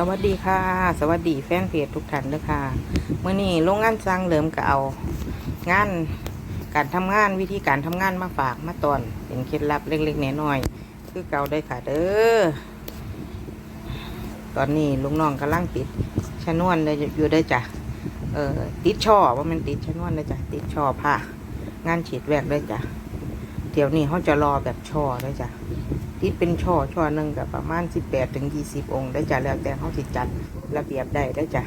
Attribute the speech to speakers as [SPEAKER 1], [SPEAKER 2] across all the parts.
[SPEAKER 1] สวัสดีค่ะ สวัสดีแฟนเพจทุกท่านเลยค่ะเมื่อนี้โรงงานสร้างเหลิมก็เอา งานการทำงานวิธีการทำงานมาฝากมาตอนเป็นเคล็ดลับเล็กๆน้อยๆคือเก่าได้ค่ะเด้อตอนนี้ลุงน้องกำลังติดชนวนเลยอยู่ได้จ้ะเออติดช่อว่ามันติดชนวนเลยจ้ะติดช่อผ้างานฉีดแวกได้จ้ะ เดี๋ยวนี้เขาจะรอแบบช่อเลยจ้ะติดเป็นช่อช่อหนึ่งกับประมาณสิบแปดถึงยี่สิบองค์ได้จ้ะแล้วแต่เขาสิจัดระเบียบได้ได้จ้ะ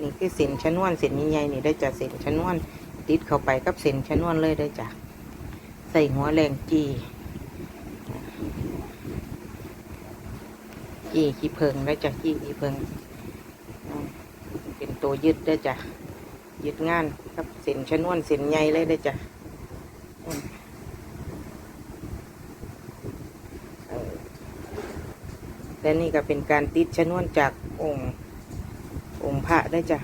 [SPEAKER 1] นี่คือเส้นชนวนเส้นใหญ่ๆนี่ได้จ้ะเส้นชนวนติดเข้าไปกับเส้นชนวนเลยได้จ้ะใส่หัวแรงจีจี้ขี้เพิงได้จ้ะจี้ขี้เพิงเป็นตัวยึดได้จ้ะยึดงานกับเส้นชนวนเส้นใหญ่เลยได้จ้ะ และนี่ก็เป็นการติดชนวนจากองค์องค์พระได้จ้ะ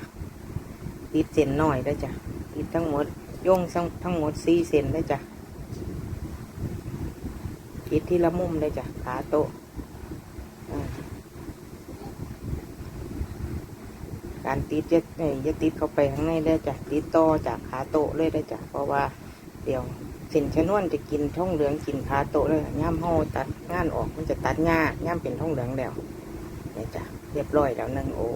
[SPEAKER 1] ติดเส้นหน่อยได้จ้ะ ติดทั้งหมดโย่งทั้งทั้งหมดสี่เส้นได้จ้ะ ติดที่ละมุมได้จ้ะขาโตะการติดจะเอ้ยจะติดเข้าไปข้างในได้จ้ะติดต่อจากขาโตะเลยได้จ้ะเพราะว่า เดียวสินชนวนจะกินท่องเหลืองกินพาโตเลยย่ำห่อตัดงานออกมันจะตัดง่าย่ำเป็นท่องเหลืองแล้วเนี่ยจ้ะเรียบร้อยแล้วนึงโอ้